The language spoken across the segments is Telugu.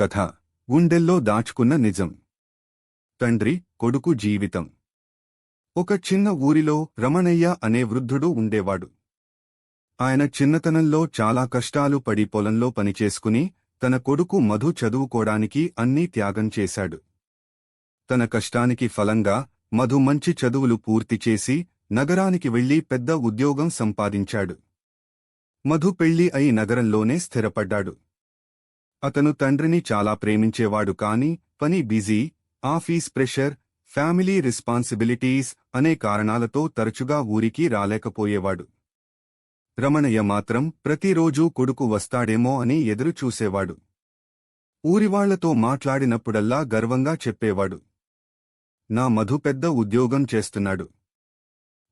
కథ. గుండెల్లో దాచుకున్న నిజం. తండ్రి కొడుకు జీవితం. ఒక చిన్న ఊరిలో రమణయ్య అనే వృద్ధుడు ఉండేవాడు. ఆయన చిన్నతనంలో చాలా కష్టాలు పడి పొలంలో పనిచేసుకుని తన కొడుకు మధు చదువుకోడానికి అన్నీ త్యాగం చేశాడు. తన కష్టానికి ఫలంగా మధు మంచి చదువులు పూర్తి చేసి నగరానికి వెళ్ళి పెద్ద ఉద్యోగం సంపాదించాడు. మధు పెళ్ళి అయి నగరంలోనే స్థిరపడ్డాడు. అతను తండ్రిని చాలా ప్రేమించేవాడు కాని పని busy office pressure family responsibilities అనే కారణాలతో తరచుగా ఊరికి రాలేకపోయేవాడు. రమణయ్య మాత్రం ప్రతిరోజూ కొడుకు వస్తాడేమో అని ఎదురుచూసేవాడు ఊరివాళ్ళతో మాట్లాడినప్పుడల్లా గర్వంగా చెప్పేవాడు. నా మధు పెద్ద ఉద్యోగం చేస్తున్నాడు.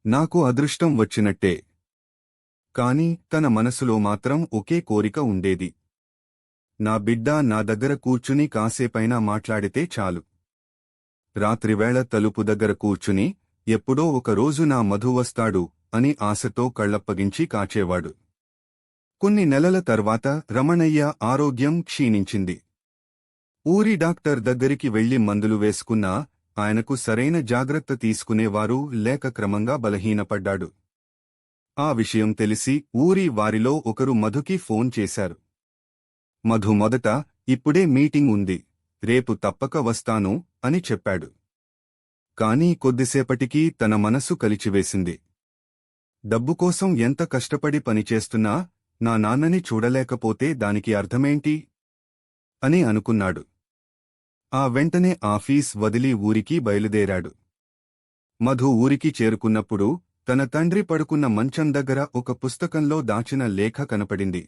నాకు అదృష్టం వచ్చినట్టే. కాని తన మనసులో మాత్రం ఒకే కోరిక ఉండేది. నా బిడ్డ నా దగ్గర కూర్చుని కాసేపైనా మాట్లాడితే చాలు. రాత్రివేళ తలుపు దగ్గర కూర్చుని ఎప్పుడో ఒకరోజు నా మధు వస్తాడు అని ఆశతో కళ్ళప్పగించి కాచేవాడు. కొన్ని నెలల తర్వాత రమణయ్య ఆరోగ్యం క్షీణించింది. ఊరి డాక్టర్ దగ్గరికి వెళ్ళి మందులు వేసుకున్నా ఆయనకు సరైన జాగ్రత్త తీసుకునేవారు లేక క్రమంగా బలహీనపడ్డాడు. ఆ విషయం తెలిసి ఊరి వారిలో ఒకరు మధుకి ఫోన్ చేశారు. మధు మొదట ఇప్పుడే మీటింగ్ ఉంది రేపు తప్పక వస్తాను అని చెప్పాడు. కాని కొద్దిసేపటికి తన మనసు కలిచివేసింది. డబ్బు కోసం ఎంత కష్టపడి పనిచేస్తున్నా నా నాన్నని చూడలేకపోతే దానికి అర్థమేంటి అని అనుకున్నాడు. ఆ వెంటనే ఆఫీస్ వదిలి ఊరికి బయలుదేరాడు. మధు ఊరికి చేరుకున్నప్పుడు తన తండ్రి పడుకున్న మంచం దగ్గర ఒక పుస్తకంలో దాచిన లేఖ కనపడింది.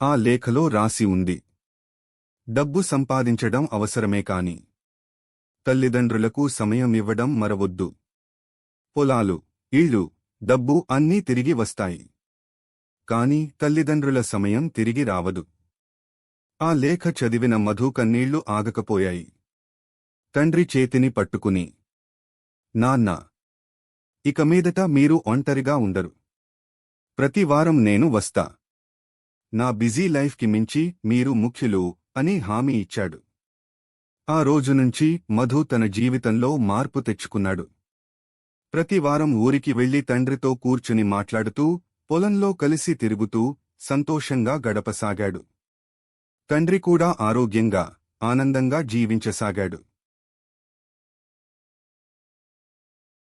ఆ లేఖలో రాసి ఉంది. డబ్బు సంపాదించడం అవసరమే కాని తల్లిదండ్రులకు సమయం ఇవ్వడం మరవొద్దు. పొలాలు ఇళ్ళు డబ్బు అన్నీ తిరిగి వస్తాయి. కాని తల్లిదండ్రుల సమయం తిరిగి రావదు. ఆ లేఖ చదివిన మధు కన్నీళ్ళు ఆగకపోయాయి. తండ్రి చేతిని పట్టుకుని నాన్న ఇక మీదట మీరు ఒంటరిగా ఉండరు. ప్రతివారం నేను వస్తా. నా బిజీ లైఫ్కి మించి మీరు ముఖ్యులు అని హామీ ఇచ్చాడు. ఆ రోజు నుంచి మధు తన జీవితంలో మార్పు తెచ్చుకున్నాడు. ప్రతివారం ఊరికి వెళ్ళి తండ్రితో కూర్చుని మాట్లాడుతూ పొలంలో కలిసి తిరుగుతూ సంతోషంగా గడపసాగాడు. తండ్రి కూడా ఆరోగ్యంగా ఆనందంగా జీవించసాగాడు.